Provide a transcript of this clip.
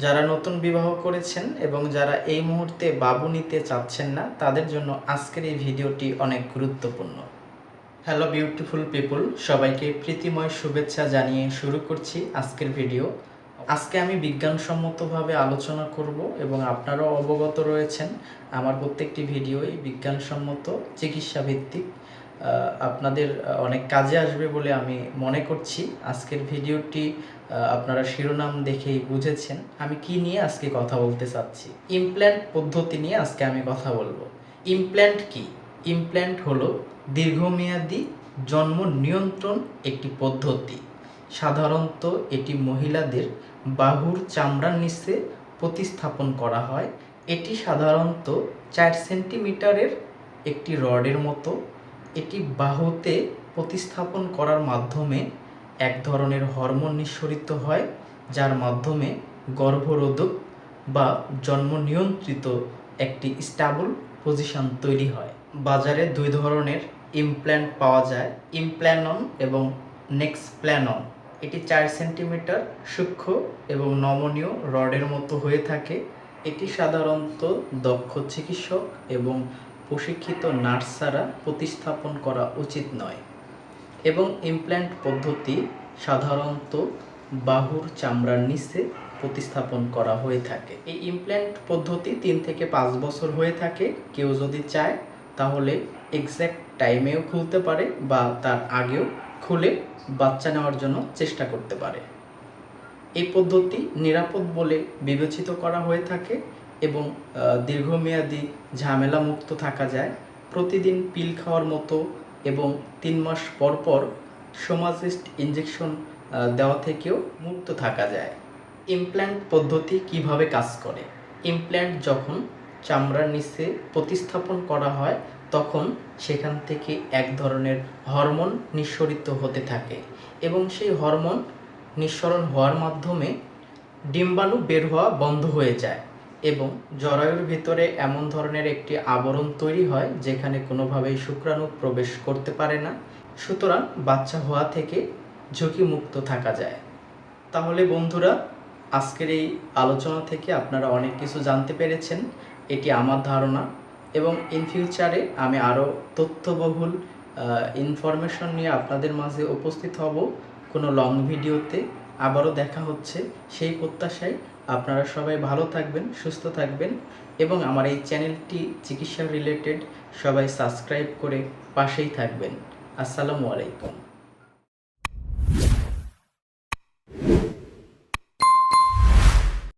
যারা নতুন বিবাহ করেছেন এবং যারা এই মুহূর্তে বাবু নিতে চাচ্ছেন না তাদের জন্য আজকের এই ভিডিওটি অনেক গুরুত্বপূর্ণ। হ্যালো বিউটিফুল পিপল সবাইকে প্রীতিময় শুভেচ্ছা জানিয়ে শুরু করছি আজকের ভিডিও। আজকে আমি বিজ্ঞানসম্মতভাবে আলোচনা করব এবং আপনারাও অবগত রয়েছেন আমার প্রত্যেকটি ভিডিওই বিজ্ঞানসম্মত চিকিৎসা ভিত্তিক আহ, আপনাদের অনেক কাজে আসবে বলে আমি মনে করছি। আজকের ভিডিওটি আপনারা শিরোনাম দেখেই বুঝেছেন আমি কি নিয়ে আজকে কথা বলতে চাচ্ছি। ইমপ্ল্যান্ট পদ্ধতি নিয়ে আজকে আমি কথা বলব। ইমপ্ল্যান্ট কি? ইমপ্ল্যান্ট হলো দীর্ঘমেয়াদী জন্ম নিয়ন্ত্রণ একটি পদ্ধতি। সাধারণত এটি মহিলাদের বাহুর চামড়ার নিচে প্রতিস্থাপন করা হয়। এটি সাধারণত চার সেন্টিমিটারের একটি রডের মতো এটি বাহুতে প্রতিস্থাপন করার মাধ্যমে এক ধরনের হরমোন নিঃসরিত হয়, যার মাধ্যমে গর্ভরোধক বা জন্ম নিয়ন্ত্রিত একটি স্টাবল পজিশন তৈরি হয়। বাজারে দুই ধরনের ইমপ্ল্যান্ট পাওয়া যায়, ইমপ্ল্যানন এবং নেক্সপ্ল্যানন। এটি চার সেন্টিমিটার সূক্ষ্ম এবং নমনীয় রডের মতো হয়ে থাকে। এটি সাধারণত দক্ষ চিকিৎসক এবং প্রশিক্ষিত নার্স ছাড়া প্রতিস্থাপন করা উচিত নয় এবং ইমপ্ল্যান্ট পদ্ধতি সাধারণত বাহুর চামড়ার নিচে প্রতিস্থাপন করা হয়ে থাকে। এই ইমপ্ল্যান্ট পদ্ধতি তিন থেকে পাঁচ বছর হয়ে থাকে। কেউ যদি চায়, তাহলে এক্স্যাক্ট টাইমেও খুলতে পারে বা তার আগেও খুলে বাচ্চা নেওয়ার জন্য চেষ্টা করতে পারে। এই পদ্ধতি নিরাপদ বলে বিবেচিত করা হয়ে থাকে। এবং দীর্ঘমেয়াদী ঝামেলা মুক্ত থাকা যায়। প্রতিদিন পিল খাওয়ার মতো এবং তিন মাস পর পর সোমাজিস্ট ইঞ্জেকশন দেওয়া থেকেও মুক্ত থাকা যায়। ইমপ্ল্যান্ট পদ্ধতি কীভাবে কাজ করে? ইমপ্ল্যান্ট যখন চামড়ার নিচে প্রতিস্থাপন করা হয়, তখন সেখান থেকে এক ধরনের হরমোন নিঃসরিত হতে থাকে এবং সেই হরমোন নিঃসরণ হওয়ার মাধ্যমে ডিম্বাণু বের হওয়া বন্ধ হয়ে যায়। এবং জরায়ুর ভিতরে এমন ধরনের একটি আবরণ তৈরি হয় যেখানে কোনোভাবেই শুক্রাণু প্রবেশ করতে পারে না। সুতরাং বাচ্চা হওয়া থেকে ঝুঁকিমুক্ত থাকা যায়। তাহলে বন্ধুরা, আজকের এই আলোচনা থেকে আপনারা অনেক কিছু জানতে পেরেছেন। এটি আমার ধারণা এবং ইন ফিউচারে আমি আরও তথ্যবহুল ইনফরমেশন নিয়ে আপনাদের মাঝে উপস্থিত হব। কোনো লং ভিডিওতে আবারও দেখা হচ্ছে সেই প্রত্যাশায়। আপনারা সবাই ভালো থাকবেন, সুস্থ থাকবেন এবং আমার এই চ্যানেলটি চিকিৎসা রিলেটেড সবাই সাবস্ক্রাইব করে পাশেই থাকবেন। আসসালামু আলাইকুম।